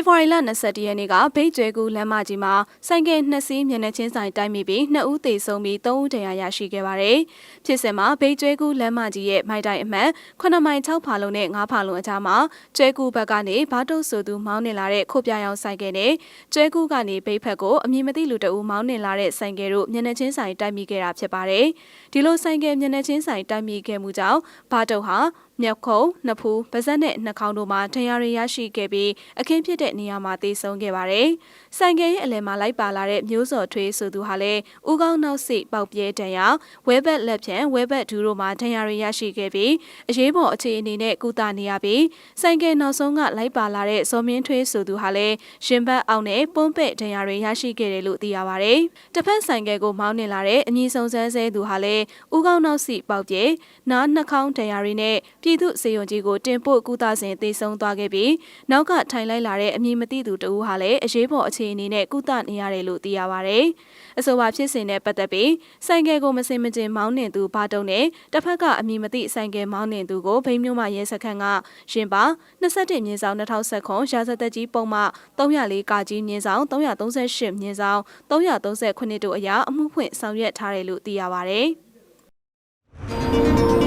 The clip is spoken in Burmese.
ဖေဖော်ဝါရီလ22ရက်နေ့ကဗိတ်ကျွဲကူလမ်းမကြီးမှာဆိုင်ကယ်နှစ်စီးမျက်နှာချင်းဆိုင်တိုက်မိပြီး2ဦးသေဆုံးပြီး3ဦးဒဏ်ရာရရှိခဲ့ပါတယ်။ဖြစ်စဉ်မှာဗိတ်ကျွဲကူလမ်းမကြီးရဲ့မိုက်တိုင်အမှတ်9မိုင်6ဖာလုံနဲ့9ဖာလုံအကြားမှာကျွဲကူဘက်ကနေဘာတုတ်ဆိုသူမောင်းနေလာတဲ့ခုတ်ပြရောင်ဆိုင်ကယ်နဲ့ကျွဲကူကနေဗိတ်ဖက်ကိုအမည်မသိလူတအူမောင်းနေလာတဲ့ဆိုင်ကယ်တို့မျက်နှာချင်းဆိုင်တိုက်မိခဲ့တာဖြစ်ပါတယ်။ဒီလိုဆိုင်ကယ်မျက်နှာချင်းဆိုင်တိုက်မိခဲ့မှုကြောင့်ဘာတုတ်ဟာ မြောက်ခုံနှစ်ဖူးပါဇက်နဲ့နှာခေါင်းတို့မှာဒဏ်ရာတွေရရှိခဲ့ပြီးအခင်းဖြစ်တဲ့နေရာမှာသေဆုံးခဲ့ပါတယ်။ဆိုင်ကယ်ရဲ့အလယ်မှာလိုက်ပါလာတဲ့မျိုးစော်ထွေးဆိုသူဟာလည်းဥကောင်းနောက်စိပေါက်ပြဲဒဏ်ရာဝဲဘက်လက်ဖြန်ဝဲဘက်ဒူးတို့မှာဒဏ်ရာတွေရရှိခဲ့ပြီးအရေးပေါ်အခြေအနေနဲ့ကုသနေရပြီးဆိုင်ကယ်နောက်ဆုံးကလိုက်ပါလာတဲ့ဇော်မင်းထွေးဆိုသူဟာလည်းရှင်ဘတ်အောင်နဲ့ပွန်းပဲ့ဒဏ်ရာတွေရရှိခဲ့တယ်လို့သိရပါတယ်။တစ်ဖက်ဆိုင်ကယ်ကိုမောင်းနေလာတဲ့အမည်စုံစမ်းဆဲသူဟာလည်းဥကောင်းနောက်စိပေါက်ပြဲနားနှာခေါင်းဒဏ်ရာတွေနဲ့ပြည်သူစေယုံကြီးကိုတင်ပို့ကုသစဉ်သေဆုံးသွားခဲ့ပြီးနောက်ကထိုင်လိုက်လာတဲ့အမည်မသိသူတဦးဟာလည်းအရေးပေါ်အခြေအနေနဲ့ကုသနေရတယ်လို့သိရပါဗျ။အဆိုပါဖြစ်စဉ်နဲ့ပတ်သက်ပြီးဆိုင်ကယ်ကိုမစင်မကျင်မောင်းနှင်သူဘာတုံနဲ့တစ်ဖက်ကအမည်မသိဆိုင်ကယ်မောင်းနှင်သူကိုဗိမ်းမြို့မှရဲစခန်းကရှင်ပါ21မြင်းဆောင်2019ရာဇသက်ကြီးပုံမှ304ကကြီးမြင်းဆောင်338မြင်းဆောင်339တို့အရာအမှုဖွင့်ဆောင်ရွက်ထားတယ်လို့သိရပါဗျ။